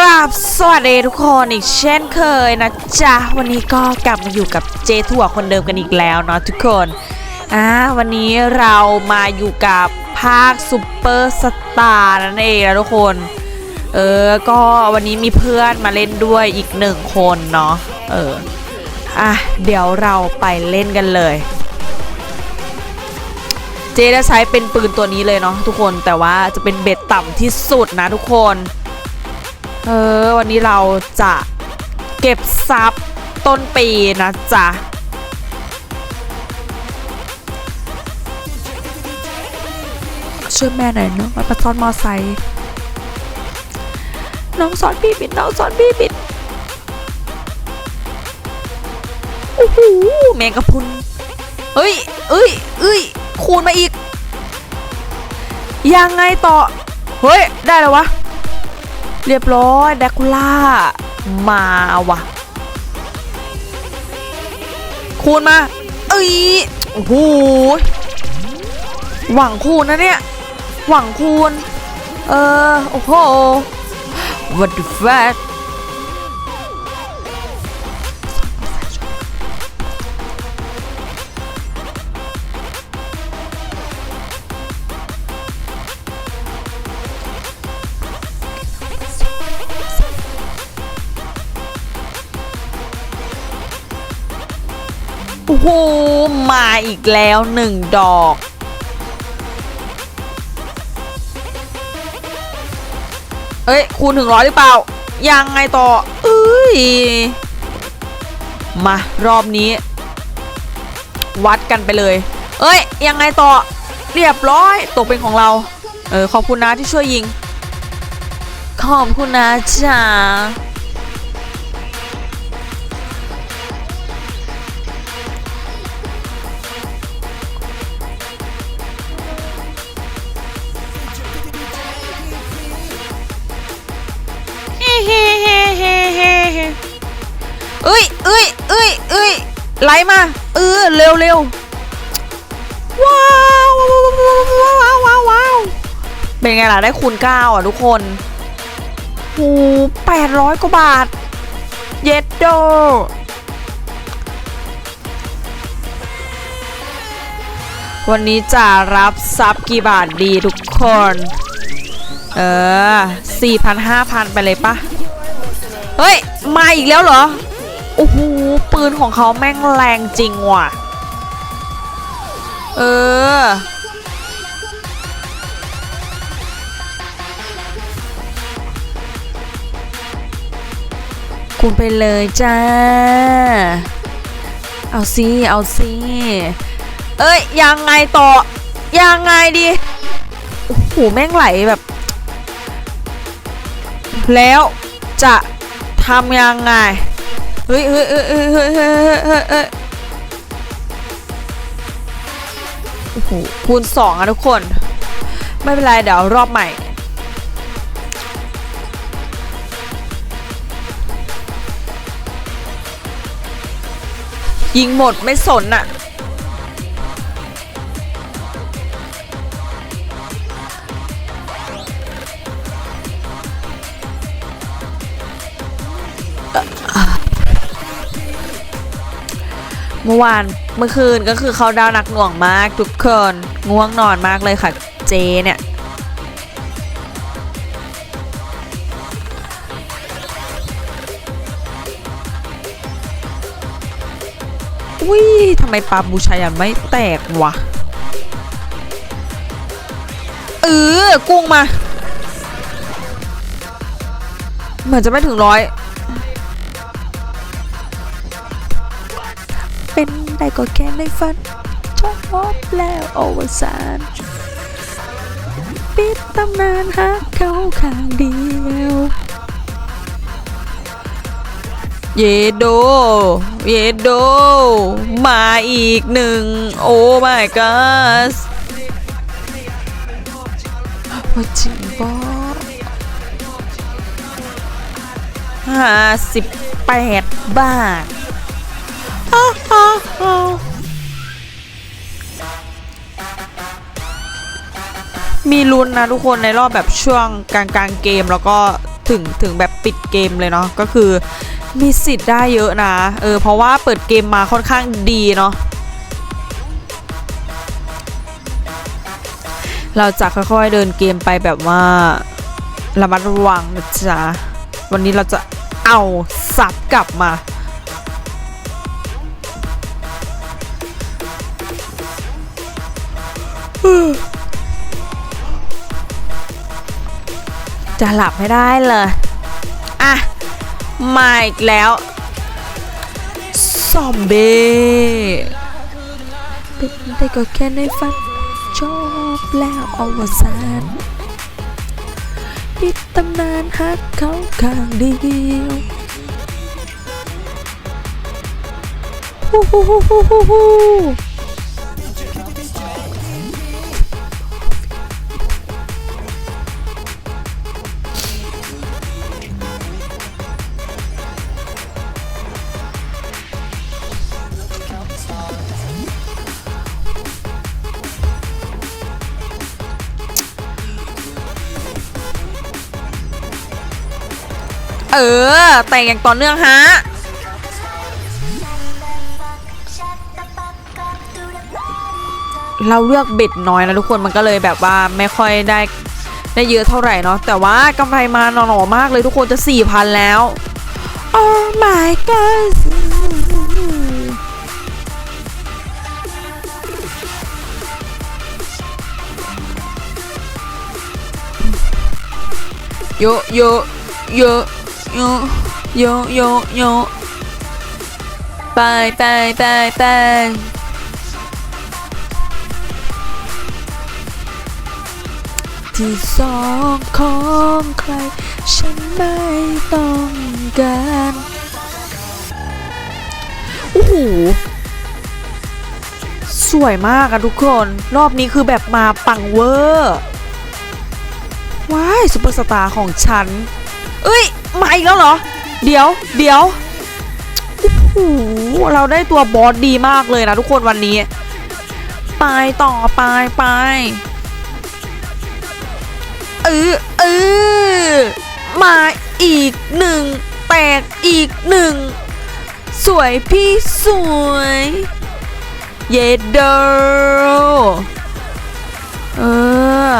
ราบสวัสดีทุกคนอีกเช่นเคยนะจ๊ะ วันนี้ก็กลับมาอยู่กับเจถั่วคนเดิมกันอีกแล้วเนาะทุกคนอ่าวันนี้เรามาอยู่กับภาคซูเปอร์สตาร์นั่นเองนะทุกคน เออ ก็วันนี้มีเพื่อนมาเล่นด้วยอีกหนึ่งคนเนาะเอออะเดี๋ยวเราไปเล่นกันเลย เจจะใช้เป็นปืนตัวนี้เลยเนาะทุกคนแต่ว่าจะเป็นเบ็ดต่ำที่สุดนะทุกคน เออ วันนี้เราจะเก็บซับต้นปีนะจ๊ะ ช่วยแม่หน่อยเนาะมาประซ้อนมอไซค์น้องสอนพี่บิด น้องสอนพี่บิดโอ้โหแมงกะพุนเอ้ยเอ้ยเอ้ยคูณมาอีก ยังไงต่อ เฮ้ย ได้แล้ววะ เรียบร้อยแดกคูล่า มาว่ะ คูณมา เอ้ยโอ้โหหวังคูณนะเนี่ย หวังคูณ เออ โอ้โห what the fuck โอ้โหมาอีกแล้วหนึ่งดอก เอ้ย คูณถึงร้อยหรือเปล่า ยังไงต่อ เอ้ย มารอบนี้ วัดกันไปเลย เอ้ย ยังไงต่อ เรียบร้อย ตกเป็นของเรา เออ ขอบคุณนะที่ช่วยยิง ขอบคุณนะจ๊ะ ยเอ้ยเอ้ยเอ้ยไหลมา เออเร็วเร็วว้าวว้าวว้าวว้าวว้าวเป็นไงล่ะ ได้คูณเก้าอะทุกคนโอ้แปดร้อยกว่าบาท เย็ดโดวันนี้จะรับซับกี่บาทดีทุกคน เออสี่พันห้าพันไปเลยปะ เฮ้ย มาอีกแล้วเหรอ โอ้โหปืนของเขาแม่งแรงจริงว่ะ เออ คุณไปเลยจ้า เอาสิเอาสิเอ้ย ยังไงต่อ ยังไงดี โอ้โห แม่งไหลแบบ แล้วจะทำยังไง เฮ้ยเฮ้ยเฮ้ยเฮ้ยเฮ้ยเฮ้ยเฮ้ยคูณสองอะทุกคน ไม่เป็นไร เดี๋ยวรอบใหม่ ยิงหมดไม่สนอะ เมื่อวานเมื่อคืนก็คือเขาดาวนักหน่วงมากทุกคนง่วงนอนมากเลยค่ะเจเนี่ยอุ้ยทำไมปลาบูชายันไม่แตกวะ เออ กุ้งมา เหมือนจะไม่ถึงร้อย ได้ก็แค่ในฝันจบแล้วอวสานปิดตำนานฮักเขาข้างเดียว เยโด เยโด มาอีกหนึ่ง โอ้ my god ว่าจริงบอห้าสิบแปดบาท มีลุ้นนะทุกคนในรอบแบบช่วงกลางกลางๆเกมแล้วก็ถึงถึงแบบปิดเกมเลยเนาะก็คือมีสิทธิ์ได้เยอะนะ เออ เพราะว่าเปิดเกมมาค่อนข้างดีเนาะเราจะค่อยๆเดินเกมไปแบบว่าระมัดระวังนะจ๊ะวันนี้เราจะเอาซับกลับมา จะหลับไม่ได้เลย อะ มาอีกแล้ว ซอมเบ้เป็นได้ก็แค่ในฝันชอบแล้วอวสานปิดตำนานฮักเขาข้างเดียวฮู้ฮู้ฮู้ฮู้ฮู้ เออ แต่งอย่างต่อเนื่องฮะ เราเลือกเบ็ดน้อยนะทุกคนมันก็เลยแบบว่าไม่ค่อยได้ได้เยอะเท่าไหร่เนาะแต่ว่ากำไรมาหน่อๆมากเลยทุกคนจะ 4,000 แล้ว Oh my god โยโยโย โยโยโยโยไปไปไปไปที่สองของใคร ฉันไม่ต้องการโอ้โหสวยมากอะทุกคน รอบนี้คือแบบมาปังเวอร์ ว้ายซุปเปอร์สตาร์ของฉัน เอ้ยมาอีกแล้วเหรอ เดี๋ยวเดี๋ยวโอ้โหเราได้ตัวบอสดีมากเลยนะทุกคนวันนี้ ไปต่อไปไปเออเออมาอีกหนึ่งแตกอีกหนึ่งสวยพี่สวย เยเดอร์เออ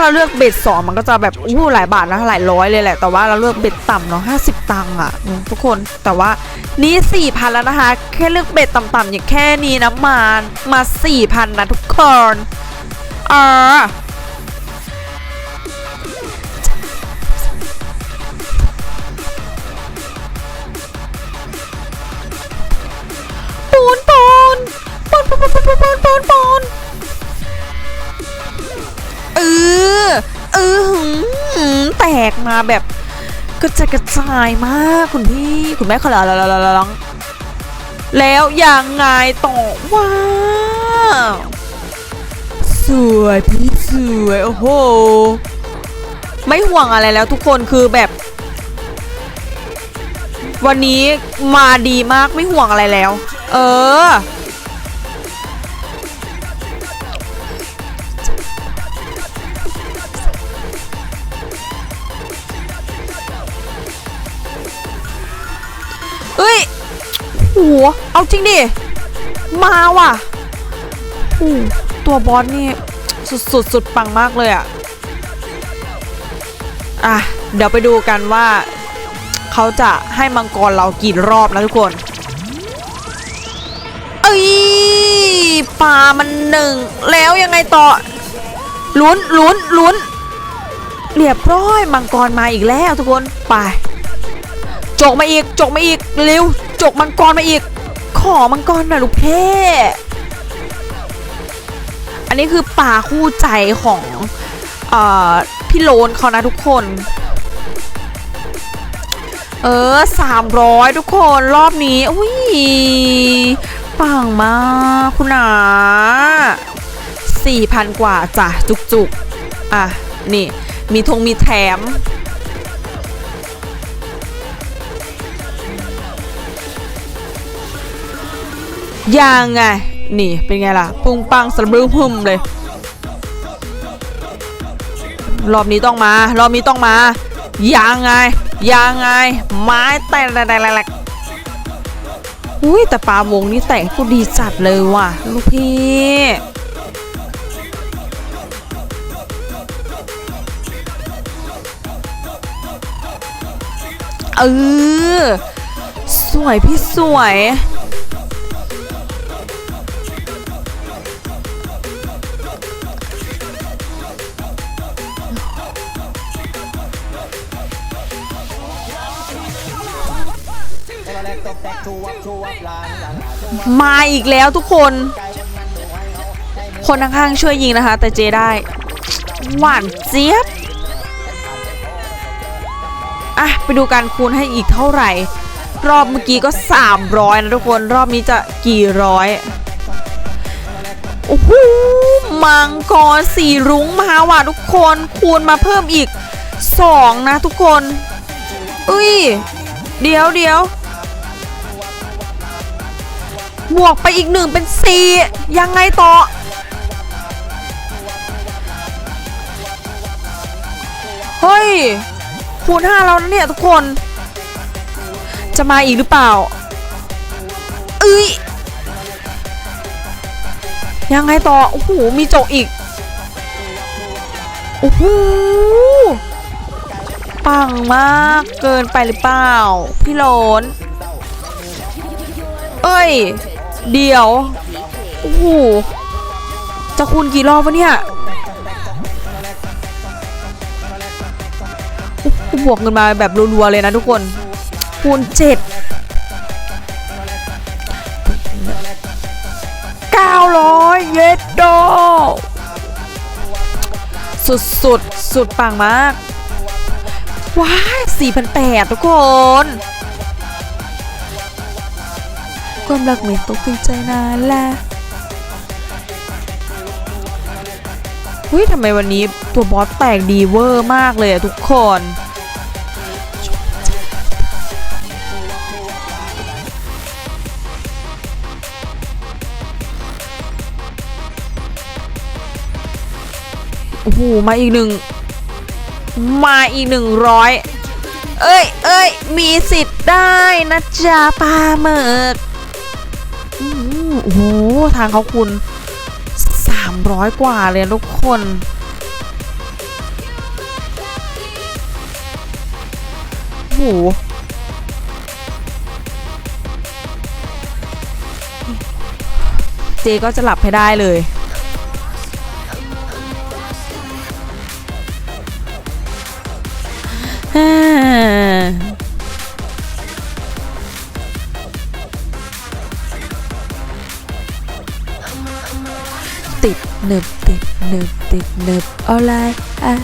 าเราเลือกเบ็ดสองมันก็จะแบบอู้หลายบาทนะหลายร้อยเลยแหละแต่ว่าเราเลือกเบ็ดต่ำเนาะห้าสิบตังค์อะทุกคนแต่ว่านี่สี่พันแล้วนะคะ แค่เลือกเบ็ดต่ำๆอย่างแค่นี้นะมามาสี่พันนะทุกคนเออปูนปูนปูนปูนปูนปูนปน ออเออหืมแตกมาแบบกระจายกระจายมากคุณพี่คุณแม่ขอลาลาลาลาลองแล้วยังไงต่อว้าวสวยพี่สวยโอ้โหไม่ห่วงอะไรแล้วทุกคนคือแบบ วันนี้มาดีมากไม่ห่วงอะไรแล้ว เออ โหเอาจริงดิ มาว่ะโอ้ตัวบอสนี่ สุดสุดสุดปังมากเลยอะอะ เดี๋ยวไปดูกันว่า เขาจะให้มังกรเรากี่รอบนะทุกคน เอ้ยปลามันหนึ่ง แล้วยังไงต่อ ลุ้นลุ้นลุ้นเรียบร้อยมังกรมาอีกแล้วทุกคน ไปจกมาอีกจกมาอีกเร็ว จกมังกรมาอีก ขอมังกรหน่อยลูกเพ่อันนี้คือป่าคู่ใจของอ่อพี่โลนเขานะทุกคน เออสามร้อยทุกคนรอบนี้ อุ้ยปังมากคุณหนาสี่พันกว่าจ้ะจุกๆ อะ นี่ มีธงมีแถม ยังไง นี่เป็นไงล่ะ ปุ้งปังสะบรึ้มหึมเลย รอบนี้ต้องมา รอบนี้ต้องมายังไงยังไง ไม้แตกแตกแตกแตกอุ้ยแต่ปลาวงนี่แตกกูดีจัดเลยว่ะ ลูกพี่เออสวยพี่สวย มาอีกแล้วทุกคน คนข้างๆช่วยยิงนะคะ แต่เจได้ หวานเจี๊ยบ อะ ไปดูการคูณให้อีกเท่าไหร่ รอบเมื่อกี้ก็ 300 นะทุกคน รอบนี้จะกี่ร้อย โอ้โห มังกรสีรุ้งมาว่ะทุกคน คูณมาเพิ่มอีก 2 นะทุกคน อุ้ย เดี๋ยวเดี๋ยว บวกไปอีกหนึ่งเป็น 4 ยังไงต่อ เฮ้ย คูณ 5 แล้วนะเนี่ยทุกคน จะมาอีกหรือเปล่าเอ้ยยังไงต่อ โอ้โห มีจกอีก โอ้โห ปังมากเกินไปหรือเปล่า พี่โหลน เอ้ย เดี๋ยว โอ้โห จะคูณกี่รอบวะเนี่ยโอ้โหบวกเงินมาแบบรัวๆเลยนะทุกคน คูณเจ็ดเก้าร้อยเยดโด สุดสุดๆสุดปังมาก ว้ายสี่พันแปดทุกคน ความรักไม่ตกถึงใจนานลวเฮ้ยทำไมวันนี้ตัวบอสแตกดีเวอร์มากเลยอะทุกคน โอ้โห มาอีกหนึ่ง มาอีกหนึ่งร้อย เอ้ย เอ้ย มีสิทธิ์ได้นะจ๊ะปลาหมึก โอ้โหทางเขาคุณ 300 กว่าเลยทุกคนโอ้โหเจก็จะหลับให้ได้เลย ติดหนึบติดหนึบติดหนึบอะไรอะ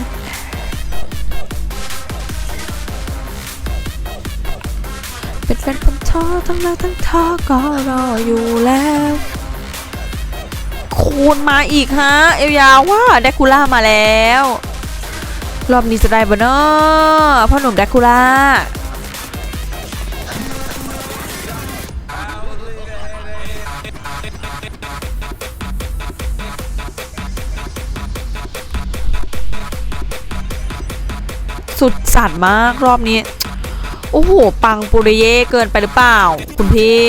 เป็นแฟนผมท้อทั้งรักทั้งท้อก็รออยู่แล้วคูณมาอีกฮะ เอวยาวว่าแดกคูล่ามาแล้ว รอบนี้จะได้บ่เนาะพ่อหนุ่มแดกคูล่า สุดสัตว์มากรอบนี้ โอ้โห ปังปุริเย่เกินไปหรือเปล่า คุณพี่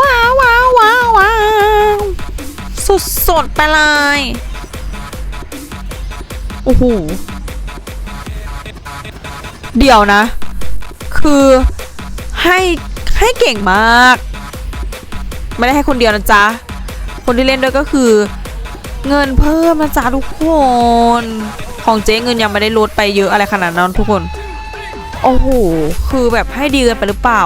ว้าวว้าวว้าวว้าวสุดสดไปเลย โอ้โห เดี๋ยวนะ คือให้ให้เก่งมาก ไม่ได้ให้คนเดียวนะจ๊ะ คนที่เล่นด้วยก็คือ เงินเพิ่มนะจ๊ะทุกคน ของเจ๊เงินยังไม่ได้ลดไปเยอะอะไรขนาดนั้นทุกคน โอ้โห คือแบบให้ดีเกินไปหรือเปล่า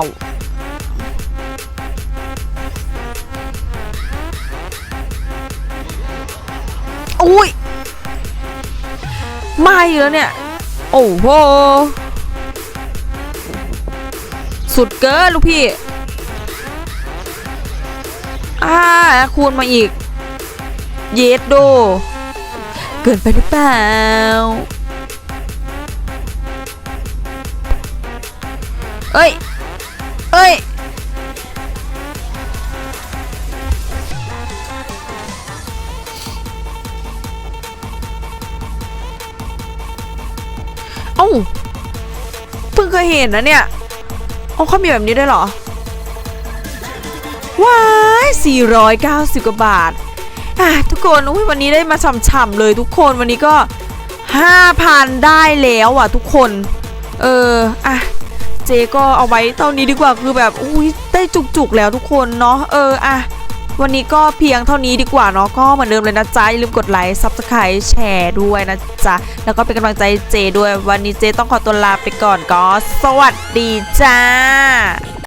อุ้ยมาอีกแล้วเนี่ย โอ้โห สุดเกินลูกพี่ อ่าคูณมาอีก เยดโด เกินไปหรือเปล่า เอ้ย เอ้ยเพิ่งเคยเห็นนะเนี่ยอ๋อเขามีแบบนี้ได้เหรอว้าย490 กว่าบาท ทุกคนอุ้ยวันนี้ได้มาฉ่ำๆเลยทุกคนวันนี้ก็5,000ได้แล้วอะทุกคน เอออะเจก็เอาไว้เท่านี้ดีกว่าคือแบบอุ้ยได้จุกๆแล้วทุกคนเนาะเอออะวันนี้ก็เพียงเท่านี้ดีกว่าเนาะก็เหมือนเดิมเลยนะจ๊ะอย่าลืมกดไลค์ซับสไครต์แชร์ด้วยนะจ๊ะแล้วก็เป็นกำลังใจเจด้วย วันนี้เจต้องขอตัวลาไปก่อนก็ สวัสดีจ้า